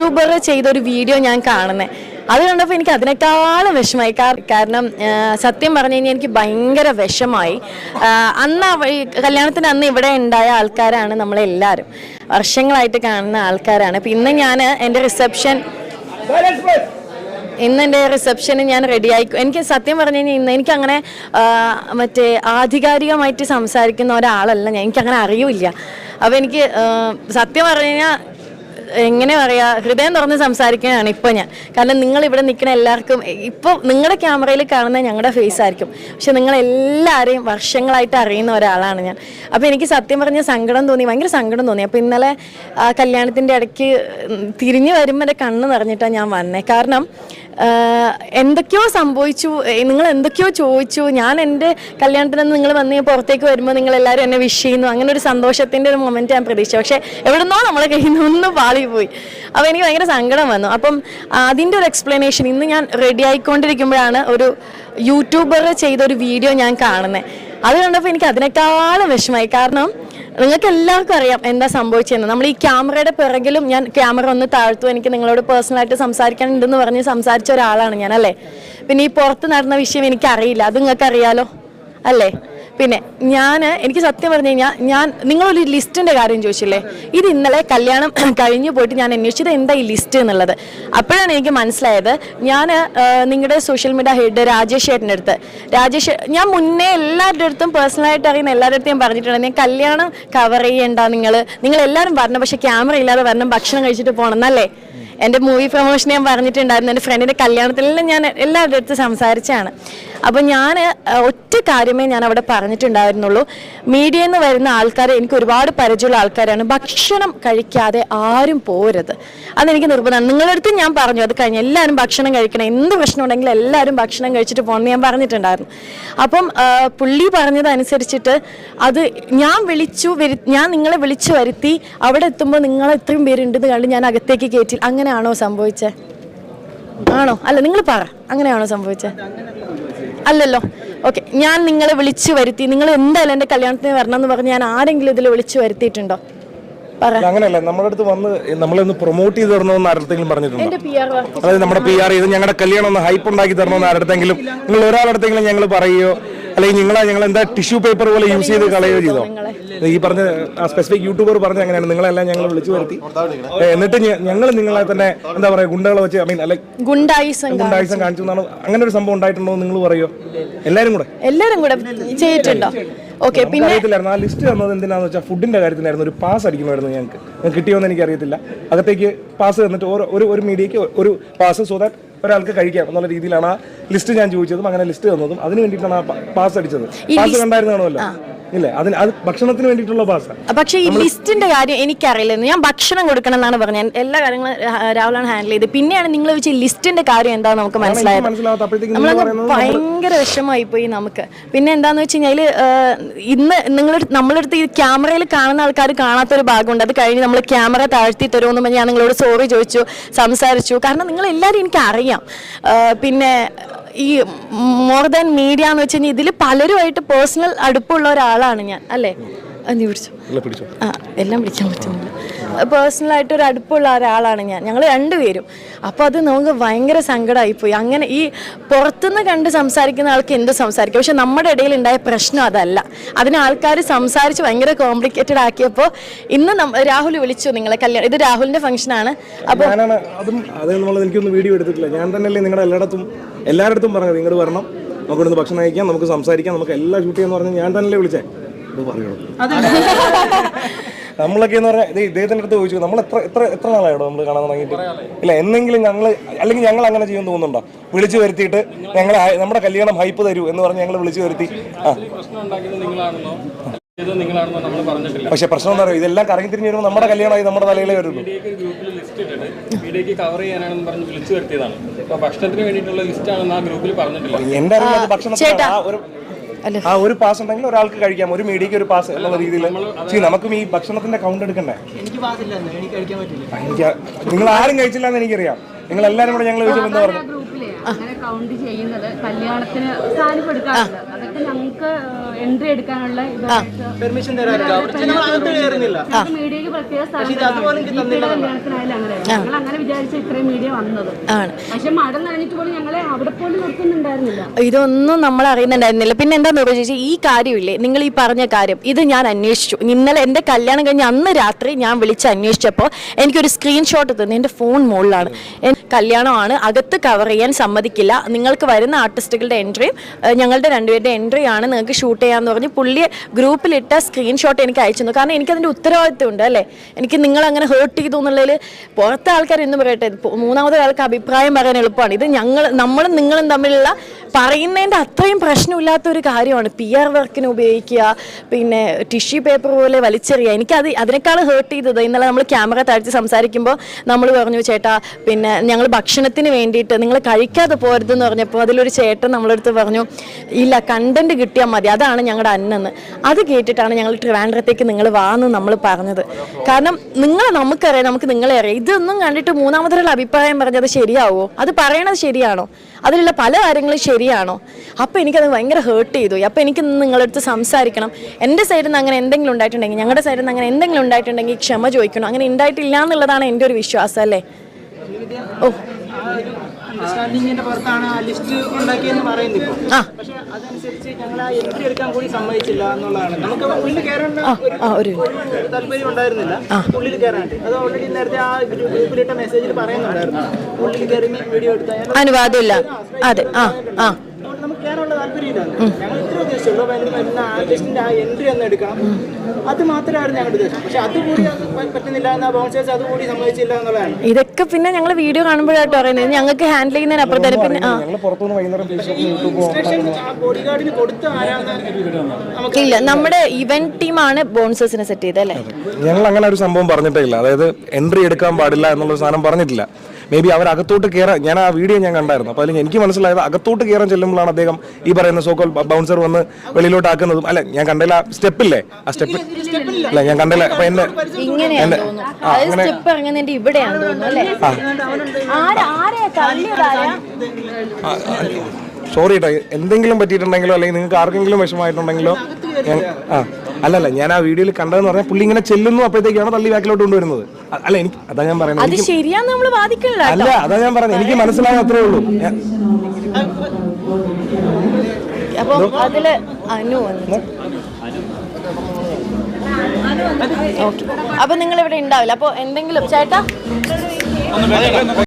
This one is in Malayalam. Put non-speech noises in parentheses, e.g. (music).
യൂട്യൂബർ ചെയ്തൊരു വീഡിയോ ഞാൻ കാണുന്നത് അത് കണ്ടപ്പോൾ എനിക്ക് അതിനേക്കാളും വിഷമായി കാരണം സത്യം പറഞ്ഞു കഴിഞ്ഞാൽ എനിക്ക് ഭയങ്കര വിഷമായി അന്ന് കല്യാണത്തിന് അന്ന് ഇവിടെ ഉണ്ടായ ആൾക്കാരാണ് നമ്മളെല്ലാവരും വർഷങ്ങളായിട്ട് കാണുന്ന ആൾക്കാരാണ്. അപ്പം ഇന്ന് ഞാൻ എന്റെ റിസപ്ഷൻ ഇന്ന് എന്റെ റിസപ്ഷന് ഞാൻ റെഡി ആയി എനിക്ക് സത്യം പറഞ്ഞു കഴിഞ്ഞാൽ ഇന്ന് എനിക്കങ്ങനെ മറ്റേ ആധികാരികമായിട്ട് സംസാരിക്കുന്ന ഒരാളല്ല ഞാൻ. എനിക്കങ്ങനെ അറിയില്ല അപ്പോൾ എനിക്ക് സത്യം പറഞ്ഞു കഴിഞ്ഞാൽ എങ്ങനെ പറയാ ഹൃദയം തുറന്ന് സംസാരിക്കാനാണ് ഇപ്പൊ ഞാൻ. കാരണം നിങ്ങൾ ഇവിടെ നിൽക്കുന്ന എല്ലാവർക്കും ഇപ്പോൾ നിങ്ങളുടെ ക്യാമറയിൽ കാണുന്ന ഞങ്ങളുടെ ഫേസ് ആയിരിക്കും. പക്ഷെ നിങ്ങൾ എല്ലാവരെയും വർഷങ്ങളായിട്ട് അറിയുന്ന ഒരാളാണ് ഞാൻ. അപ്പോൾ എനിക്ക് സത്യം പറഞ്ഞ സങ്കടം തോന്നി ഭയങ്കര സങ്കടം തോന്നി. അപ്പോൾ ഇന്നലെ ആ ഇടയ്ക്ക് തിരിഞ്ഞു വരുമ്പോൾ എന്റെ കണ്ണ് നിറഞ്ഞിട്ടാണ് ഞാൻ വന്നേ. കാരണം എന്തൊക്കെയോ സംഭവിച്ചു. നിങ്ങൾ എന്തൊക്കെയോ ചോദിച്ചു. ഞാൻ എന്റെ കല്യാണത്തിന് നിങ്ങൾ വന്ന് പുറത്തേക്ക് വരുമ്പോൾ നിങ്ങൾ എല്ലാവരും എന്നെ വിഷ് ചെയ്യുന്നു. അങ്ങനെ ഒരു സന്തോഷത്തിന്റെ ഒരു മൊമെന്റ് ഞാൻ പ്രതീക്ഷിച്ചു. പക്ഷേ എവിടുന്നോ നമ്മളെ കയ്യിൽ നിന്ന് ഒന്ന് പാളി പോയി അപ്പോൾ എനിക്ക് ഭയങ്കര സങ്കടം വന്നു. അപ്പം അതിന്റെ ഒരു എക്സ്പ്ലനേഷൻ ഇന്ന് ഞാൻ റെഡി ആയിക്കൊണ്ടിരിക്കുമ്പോഴാണ് ഒരു യൂട്യൂബർ ചെയ്ത ഒരു വീഡിയോ ഞാൻ കാണുന്നത് അത് കണ്ടപ്പോൾ എനിക്ക് അതിനേക്കാളും വിഷമായി കാരണം നിങ്ങൾക്ക് എല്ലാവർക്കും അറിയാം എന്താ സംഭവിച്ചതെന്ന്. നമ്മൾ ഈ ക്യാമറയുടെ പിറകിലും ഞാൻ ക്യാമറ ഒന്ന് താഴ്ത്തു. എനിക്ക് നിങ്ങളോട് പേഴ്സണലായിട്ട് സംസാരിക്കാനുണ്ടെന്ന് പറഞ്ഞ് സംസാരിച്ച ഒരാളാണ് ഞാൻ അല്ലേ പിന്നെ ഈ പുറത്ത് നടന്ന വിഷയം എനിക്കറിയില്ല. അത് നിങ്ങൾക്ക് അറിയാലോ അല്ലേ? പിന്നെ ഞാൻ എനിക്ക് സത്യം പറഞ്ഞു കഴിഞ്ഞാൽ ഞാൻ നിങ്ങളൊരു ലിസ്റ്റിന്റെ കാര്യം ചോദിച്ചില്ലേ? ഇത് ഇന്നലെ കല്യാണം (clears throat) കഴിഞ്ഞു പോയിട്ട് ഞാൻ അന്വേഷിച്ചത് എന്താ ഈ ലിസ്റ്റ് എന്നുള്ളത്? അപ്പോഴാണ് എനിക്ക് മനസ്സിലായത് ഞാൻ നിങ്ങളുടെ സോഷ്യൽ മീഡിയ ഹെഡ് രാജേഷ് ചേട്ടന്റെ അടുത്ത്. രാജേഷ് ഞാൻ മുന്നേ എല്ലാവരുടെ അടുത്തും പേഴ്സണലായിട്ട് അറിയുന്ന എല്ലാവരുടെ അടുത്തും ഞാൻ പറഞ്ഞിട്ടുണ്ട് ഞാൻ കല്യാണം കവർ ചെയ്യേണ്ട നിങ്ങൾ നിങ്ങൾ എല്ലാവരും പറഞ്ഞു പക്ഷേ ക്യാമറ ഇല്ലാതെ വരണം ഭക്ഷണം കഴിച്ചിട്ട് പോകണം എന്നല്ലേ? എന്റെ മൂവി പ്രൊമോഷൻ ഞാൻ പറഞ്ഞിട്ടുണ്ടായിരുന്നു എന്റെ ഫ്രണ്ടിന്റെ കല്യാണത്തിലെല്ലാം ഞാൻ എല്ലാവരുടെ അടുത്ത് സംസാരിച്ചാണ് അപ്പോൾ ഞാൻ ഒറ്റ കാര്യമേ ഞാൻ അവിടെ പറഞ്ഞിട്ടുണ്ടായിരുന്നുള്ളൂ. മീഡിയയിൽ നിന്ന് വരുന്ന ആൾക്കാരെ എനിക്ക് ഒരുപാട് പരിചയമുള്ള ആൾക്കാരാണ്. ഭക്ഷണം കഴിക്കാതെ ആരും പോരുത്. അതെനിക്ക് നിർബന്ധമാണ്. നിങ്ങളുടെ അടുത്ത് ഞാൻ പറഞ്ഞു അത് കഴിഞ്ഞ് എല്ലാവരും ഭക്ഷണം കഴിക്കണം. എന്ത് പ്രശ്നം ഉണ്ടെങ്കിലും എല്ലാവരും ഭക്ഷണം കഴിച്ചിട്ട് പോകണമെന്ന് ഞാൻ പറഞ്ഞിട്ടുണ്ടായിരുന്നു. അപ്പം പുള്ളി പറഞ്ഞതനുസരിച്ചിട്ട് അത് ഞാൻ വിളിച്ചു ഞാൻ നിങ്ങളെ വിളിച്ചു വരുത്തി അവിടെ എത്തുമ്പോൾ നിങ്ങൾ ഇത്രയും പേരുണ്ടെന്ന് കണ്ട് ഞാൻ അകത്തേക്ക് കയറ്റി അങ്ങനെയാണോ സംഭവിച്ചത് ആണോ? അല്ല നിങ്ങൾ പറ. അങ്ങനെയാണോ സംഭവിച്ചത് അല്ലല്ലോ. ഓക്കെ ഞാൻ നിങ്ങളെ വിളിച്ചു വരുത്തി. നിങ്ങൾ എന്തായാലും എന്റെ കല്യാണത്തിന് വരണം എന്ന് പറഞ്ഞ് ഞാൻ ആരെങ്കിലും ഇതിൽ വിളിച്ചു വരുത്തിയിട്ടുണ്ടോ? അങ്ങനെയല്ല. നമ്മുടെ അടുത്ത് വന്ന് നമ്മളൊന്ന് പ്രൊമോട്ട് ചെയ്ത് തരണമെന്ന് ആരുടെങ്കിലും പറഞ്ഞിട്ടുണ്ടോ? എന്റെ പി ആർ അതായത് നമ്മുടെ പി ആർ ചെയ്ത് ഞങ്ങളുടെ കല്യാണം ഒന്ന് ഹൈപ്പ് ഉണ്ടാക്കി തരണമെന്ന് ആരുടെങ്കിലും നിങ്ങൾ ഒരാളടുത്തെങ്കിലും ഞങ്ങൾ പറയുകയോ അല്ലെങ്കിൽ നിങ്ങളെ ഞങ്ങൾ എന്താ ടിഷ്യൂ പേപ്പർ പോലെ യൂസ് ചെയ്ത് കളയുകയോ ചെയ്തോ? ഈ പറഞ്ഞ ആ സ്പെസിഫിക് യൂട്യൂബർ പറഞ്ഞ അങ്ങനെയാണ്. നിങ്ങളെല്ലാം ഞങ്ങൾ വിളിച്ചു വരുത്തി. എന്നിട്ട് ഞങ്ങൾ നിങ്ങളെ തന്നെ എന്താ പറയുക ഗുണ്ടകളെ വെച്ച് ഐ മീൻ അല്ലെ ഗുണ്ടായിസം കാണിച്ചു എന്നാണ്. അങ്ങനെ ഒരു സംഭവം ഉണ്ടായിട്ടുണ്ടോ നിങ്ങൾ പറയോ? എല്ലാരും കൂടെ? എല്ലാരും കൂടെ ചെയ്തിട്ടുണ്ടോ? ഓക്കെ പിന്നെ അറിയത്തില്ലായിരുന്നു. ആ ലിസ്റ്റ് തന്നത് എന്തിനാന്ന് വെച്ചാൽ ഫുഡിന്റെ കാര്യത്തിലായിരുന്നു. ഒരു പാസ് അടിക്കണമായിരുന്നു ഞങ്ങൾക്ക് കിട്ടിയോന്ന് എനിക്ക് അറിയത്തില്ല അകത്തേക്ക് പാസ് തന്നിട്ട് ഒരു ഒരു മീഡിയക്ക് ഒരു പാസ് സോ ദാറ്റ് ഒരാൾക്ക് കഴിക്കാം എന്നുള്ള രീതിയിലാണ് ആ ലിസ്റ്റ് ഞാൻ ചോദിച്ചതും അങ്ങനെ ലിസ്റ്റ് തന്നതും. അതിന് വേണ്ടിയിട്ടാണ് ആ പാസ് അടിച്ചത്. പാസ് കണ്ടായിരുന്നാണല്ലോ ഇല്ലേ? അതിന് അത് ഭക്ഷണത്തിന് വേണ്ടിയിട്ടുള്ള പക്ഷേ ഈ ലിസ്റ്റിന്റെ കാര്യം എനിക്കറിയില്ലായിരുന്നു ഞാൻ ഭക്ഷണം കൊടുക്കണം എന്നാണ് പറഞ്ഞത്. എല്ലാ കാര്യങ്ങളും രാഹുലാണ് ഹാൻഡിൽ ചെയ്ത് പിന്നെയാണ് നിങ്ങൾ വെച്ച് ലിസ്റ്റിന്റെ കാര്യം എന്താന്ന് നമുക്ക് മനസ്സിലായത്. മനസ്സിലാവാത്ത അപ്പോഴത്തേക്ക് നിങ്ങൾ നമ്മളങ്ങ് പറയുന്നത് ഭയങ്കര വിഷമായി പോയി നമുക്ക്. പിന്നെ എന്താന്ന് വെച്ച് കഴിഞ്ഞാൽ ഇന്ന് നിങ്ങൾ നമ്മളെടുത്ത് ഈ ക്യാമറയിൽ കാണുന്ന ആൾക്കാർ കാണാത്തൊരു ഭാഗമുണ്ട്. അത് കഴിഞ്ഞ് നമ്മൾ ക്യാമറ താഴ്ത്തി തരുമെന്ന് പറഞ്ഞ് ഞാൻ നിങ്ങളോട് സോറി ചോദിച്ചു സംസാരിച്ചു. കാരണം നിങ്ങൾ എല്ലാവരും എനിക്ക് അറിയാം പിന്നെ ഈ മോർ ദാൻ മീഡിയ എന്ന് വെച്ച് കഴിഞ്ഞാൽ ഇതിൽ പലരുമായിട്ട് പേഴ്സണൽ അടുപ്പമുള്ള ഒരാളാണ് ഞാൻ അല്ലേ? നീ പിടിച്ചു. ആ എല്ലാം പിടിക്കാൻ പറ്റുന്നില്ല പേഴ്സണലായിട്ട് ഒരു അടുപ്പുള്ള ഒരാളാണ് ഞാൻ. ഞങ്ങൾ രണ്ടുപേരും. അപ്പോൾ അത് നമുക്ക് ഭയങ്കര സങ്കടമായിപ്പോയി അങ്ങനെ ഈ പുറത്തുനിന്ന് കണ്ട് സംസാരിക്കുന്ന ആൾക്ക് എന്ത് സംസാരിക്കും? പക്ഷെ നമ്മുടെ ഇടയിൽ ഉണ്ടായ പ്രശ്നം അതല്ല. അതിന് ആൾക്കാർ സംസാരിച്ച് ഭയങ്കര കോംപ്ലിക്കേറ്റഡ് ആക്കിയപ്പോൾ ഇന്ന് രാഹുൽ വിളിച്ചു നിങ്ങളെ കല്യാണം ഇത് രാഹുലിന്റെ ഫംഗ്ഷനാണ് അപ്പോൾ ഞാനാണ് അതും അത് നമ്മൾ എനിക്കൊന്നും വീഡിയോ എടുത്തിട്ടില്ല. ഞാൻ തന്നെയല്ലേ നിങ്ങളുടെ എല്ലായിടത്തും എല്ലായിടത്തും പറഞ്ഞത്. നിങ്ങൾ വരണം. നമുക്ക് ഇവിടുന്ന് ഭക്ഷണം കഴിക്കാം നമുക്ക് സംസാരിക്കാം നമുക്ക് എല്ലാം ഷൂട്ട് ചെയ്യാന്ന് പറഞ്ഞ് ഞാൻ തന്നെ വിളിച്ചേ. ഇത് പറയണോ നമ്മളൊക്കെ എന്ന് പറഞ്ഞാൽ ഇത് ഇദ്ദേഹത്തിന്റെ അടുത്ത് ചോദിച്ചു നമ്മൾ എത്ര എത്ര എത്ര നാളായിടോ നമ്മൾ കാണാൻ തുടങ്ങിയിട്ട്? ഇല്ല എന്നെങ്കിലും ഞങ്ങൾ അല്ലെങ്കിൽ ഞങ്ങൾ അങ്ങനെ ചെയ്യുമെന്ന് തോന്നുന്നുണ്ടോ? വിളിച്ചു വരുത്തിയിട്ട് ഞങ്ങൾ നമ്മുടെ കല്യാണം ഹൈപ്പ് തരൂ എന്ന് പറഞ്ഞ് ഞങ്ങൾ വിളിച്ചു വരുത്തി. ആ. പക്ഷെ പ്രശ്നം എന്താ പറയുക ഇതെല്ലാം കറങ്ങി തിരിഞ്ഞു വരുമ്പോൾ നമ്മുടെ കല്യാണമായി നമ്മുടെ തലയിലെ വരുള്ളൂ. പറഞ്ഞിട്ടില്ല. എന്റെ അറിവിൽ ഭക്ഷണത്തിന് ആ ഒരു അല്ല. ഒരു പാസ് ഉണ്ടെങ്കിൽ ഒരാൾക്ക് കഴിക്കാം. ഒരു മീഡിയക്ക് ഒരു പാസ് എന്നുള്ള രീതിയിൽ. ചെയ്യും നമുക്കും ഈ ഭക്ഷണത്തിന്റെ കൗണ്ട് എടുക്കണ്ടേ? എനിക്ക് നിങ്ങൾ ആരും കഴിച്ചില്ല എന്ന് എനിക്കറിയാം. നിങ്ങൾ എല്ലാരും കൂടെ ഞങ്ങൾ ചോദിച്ചപ്പോൾ എന്താ പറഞ്ഞു അങ്ങനെ കൗണ്ട് ചെയ്യുന്നത് കല്യാണത്തിന് സാരിപ്പ് എടുക്കാറുണ്ട് ഞങ്ങൾക്ക് എൻട്രി എടുക്കാനുള്ള പെർമിഷൻ മീഡിയക്ക് പ്രത്യേക ഞങ്ങൾ അങ്ങനെ വിചാരിച്ച ഇത്രയും മീഡിയ വന്നത്. പക്ഷെ മഴ നനഞ്ഞിട്ട് പോലും ഞങ്ങളെ അവിടെ പോലും നിർത്തുന്നുണ്ടായിരുന്നില്ല. ഇതൊന്നും നമ്മൾ അറിയുന്നുണ്ടായിരുന്നില്ല. പിന്നെ എന്താന്ന് പറയുക ചേച്ചി ഈ കാര്യമില്ലേ? നിങ്ങൾ ഈ പറഞ്ഞ കാര്യം ഇത് ഞാൻ അന്വേഷിച്ചു. ഇന്നലെ എന്റെ കല്യാണം കഴിഞ്ഞ അന്ന് രാത്രി ഞാൻ വിളിച്ച് അന്വേഷിച്ചപ്പോൾ എനിക്കൊരു സ്ക്രീൻഷോട്ട് തന്നു. എന്റെ ഫോൺ മുകളിലാണ്. കല്യാണമാണ്. അകത്ത് കവർ ചെയ്യാൻ സമ്മതിക്കില്ല. നിങ്ങൾക്ക് വരുന്ന ആർട്ടിസ്റ്റുകളുടെ എൻട്രിയും ഞങ്ങളുടെ രണ്ടുപേരുടെ എൻട്രി ആണ്. നിങ്ങൾക്ക് ഷൂട്ട് ചെയ്യാമെന്ന് പറഞ്ഞ് പുള്ളി ഗ്രൂപ്പിലിട്ട സ്ക്രീൻഷോട്ട് എനിക്ക് അയച്ചു തന്നു. കാരണം എനിക്കതിന്റെ ഉത്തരവാദിത്വം ഉണ്ട് അല്ലേ? എനിക്ക് നിങ്ങൾ അങ്ങനെ ഹേർട്ട് ചെയ്തു എന്നുള്ളതിൽ പുറത്തെ ആൾക്കാർ എന്ന് പറയട്ടെ മൂന്നാമത് ഒരാൾക്ക് അഭിപ്രായം പറയാൻ എളുപ്പമാണ്. ഇത് ഞങ്ങൾ നമ്മളും നിങ്ങളും തമ്മിലുള്ള പറയുന്നതിന്റെ അത്രയും പ്രശ്നമില്ലാത്ത ഒരു കാര്യമാണ്. പി ആർ വർക്കിന് ഉപയോഗിക്കുക പിന്നെ ടിഷ്യൂ പേപ്പർ പോലെ വലിച്ചെറിയുക. എനിക്കത് അതിനേക്കാൾ ഹേർട്ട് ചെയ്തത് ഇന്നലെ നമ്മൾ ക്യാമറ താഴ്ത്തി സംസാരിക്കുമ്പോൾ നമ്മൾ പറഞ്ഞു ചേട്ടാ പിന്നെ ഞങ്ങൾ ഭക്ഷണത്തിന് വേണ്ടിയിട്ട് നിങ്ങൾ കഴിക്കാതെ പോരുതെന്ന് പറഞ്ഞപ്പോൾ അതിലൊരു ചേട്ടൻ നമ്മളടുത്ത് പറഞ്ഞു ഇല്ല കണ്ടന്റ് കിട്ടിയാൽ മതി. അതാണ് ഞങ്ങളുടെ അന്നെന്ന്. അത് കേട്ടിട്ടാണ് ഞങ്ങൾ ട്രിവാൻഡ്രത്തേക്ക് നിങ്ങൾ വാന്ന് നമ്മൾ പറഞ്ഞത്. കാരണം നിങ്ങളെ നമുക്കറിയാം നമുക്ക് നിങ്ങളെ അറിയാം. ഇതൊന്നും കണ്ടിട്ട് മൂന്നാമതൊരാൾ അഭിപ്രായം പറഞ്ഞത് ശരിയാവോ? അത് പറയണത് ശരിയാണോ? അതിലുള്ള പല കാര്യങ്ങളും ശരിയാണോ? അപ്പോൾ എനിക്കത് ഭയങ്കര ഹേർട്ട് ചെയ്തു. അപ്പോൾ എനിക്ക് നിങ്ങളെടുത്ത് സംസാരിക്കണം. എന്റെ സൈഡിൽ നിന്ന് അങ്ങനെ എന്തെങ്കിലും ഉണ്ടായിട്ടുണ്ടെങ്കിൽ ഞങ്ങളുടെ സൈഡിൽ നിന്ന് അങ്ങനെ എന്തെങ്കിലും ഉണ്ടായിട്ടുണ്ടെങ്കിൽ ക്ഷമ ചോദിക്കണം. അങ്ങനെ ഉണ്ടായിട്ടില്ല എന്നുള്ളതാണ് എന്റെ ഒരു വിശ്വാസം അല്ലേ? ഓ. അണ്ടർസ്റ്റാൻഡിങ്ങിന്റെ പുറത്താണ് ആ ലിസ്റ്റ് ഉണ്ടാക്കിയെന്ന് പറയുന്നത് ഇപ്പോൾ പക്ഷെ അതനുസരിച്ച് ഞങ്ങൾ ആ എൻട്രി എടുക്കാൻ കൂടി സമ്മതിച്ചില്ല എന്നുള്ളതാണ്. നമുക്ക് ഉള്ളിൽ കയറേണ്ട ഒരു- താല്പര്യം ഉണ്ടായിരുന്നില്ല. ഉള്ളിൽ കയറാണ്ട് അത് ഓൾറെഡി നേരത്തെ ആ ഗ്രൂ- ഗ്രൂപ്പിലിട്ട മെസ്സേജിൽ പറയുന്നുണ്ടായിരുന്നു. ഉള്ളിൽ കയറി വീഡിയോ എടുത്താൽ അനുവാദമില്ല. അതെ ആ ആ. നമുക്ക് കയറാനുള്ള താല്പര്യമില്ല. ഞങ്ങൾ ഇത്ര ഉദ്ദേശിച്ചുള്ളൂ അതിന് വരുന്ന ആർട്ടിസ്റ്റിന്റെ ആ എൻട്രി ഒന്ന് എടുക്കണം. അത് മാത്രമായിരുന്നു ഞങ്ങളുടെ ഉദ്ദേശം. പക്ഷെ അതുകൂടി അത് പറ്റുന്നില്ല എന്ന ബൗൺസേഴ്സ് അതുകൂടി സമ്മതിച്ചില്ല എന്നുള്ളതാണ്. ഇതൊക്കെ പിന്നെ ഞങ്ങൾ വീഡിയോ കാണുമ്പോഴാട്ടോ പറയുന്നത്. ഞങ്ങൾക്ക് ഹാൻഡിൽ ചെയ്യുന്നതിനപ്പുറത്തേന് പിന്നെ ആ. ബോഡി ഗാർഡിന് കൊടുത്ത ആരാന്ന് ഇല്ല നമ്മുടെ ഇവന്റ് ടീമാണ് ബോൺസേഴ്സിനെ സെറ്റ് ചെയ്തത് അല്ലേ? ഞങ്ങൾ അങ്ങനെ ഒരു സംഭവം പറഞ്ഞിട്ടേ ഇല്ല. അതായത് എൻട്രി എടുക്കാൻ പാടില്ല എന്നുള്ള സാധനം പറഞ്ഞിട്ടില്ല. മേ ബി അവർ അകത്തോട്ട് കയറാൻ ഞാൻ ആ വീഡിയോ ഞാൻ കണ്ടായിരുന്നു. അപ്പോൾ അതിൽ എനിക്ക് മനസ്സിലായത് അകത്തോട്ട് കയറാൻ ചെല്ലുമ്പോഴാണ് അദ്ദേഹം ഈ പറയുന്ന സോക്കോൾ ബൗൺസർ വന്ന് വെളിയിലോട്ട് ആക്കുന്നതും. അല്ല ഞാൻ കണ്ടില്ല ആ സ്റ്റെപ്പില്ലേ? ആ സ്റ്റെപ്പ് അല്ല ഞാൻ കണ്ടില്ല അപ്പൊ എന്റെ തള്ളിയതാരാ സോറി കേട്ടോ എന്തെങ്കിലും പറ്റിയിട്ടുണ്ടെങ്കിലോ അല്ലെങ്കിൽ നിങ്ങൾക്ക് ആർക്കെങ്കിലും വിഷമമായിട്ടുണ്ടെങ്കിലോ ഞാൻ ആ. അല്ലല്ല ഞാൻ ആ വീഡിയോയിൽ കണ്ടതെന്ന് പറഞ്ഞാൽ പുള്ളി ഇങ്ങനെ ചെല്ലുന്നു അപ്പോഴത്തേക്കാണ് തള്ളി ബാക്കിലോട്ട് കൊണ്ടുവരുന്നത്. അല്ല എനിക്ക് അതാ ഞാൻ പറയുന്നത്. അത് എനിക്ക് ശരിയാന്ന് നമ്മൾ വാദിക്കണില്ല അല്ല അതാ ഞാൻ പറയുന്നത്. എനിക്ക് മനസ്സിലാകാൻ അത്രേ ഉള്ളൂ. ഞാൻ- അപ്പൊ അതിൽ അനു വന്നു. ഓക്കെ. അപ്പൊ നിങ്ങൾ ഇവിടെ ഉണ്ടാവില്ല. അപ്പൊ എന്തെങ്കിലും ചേട്ടാ?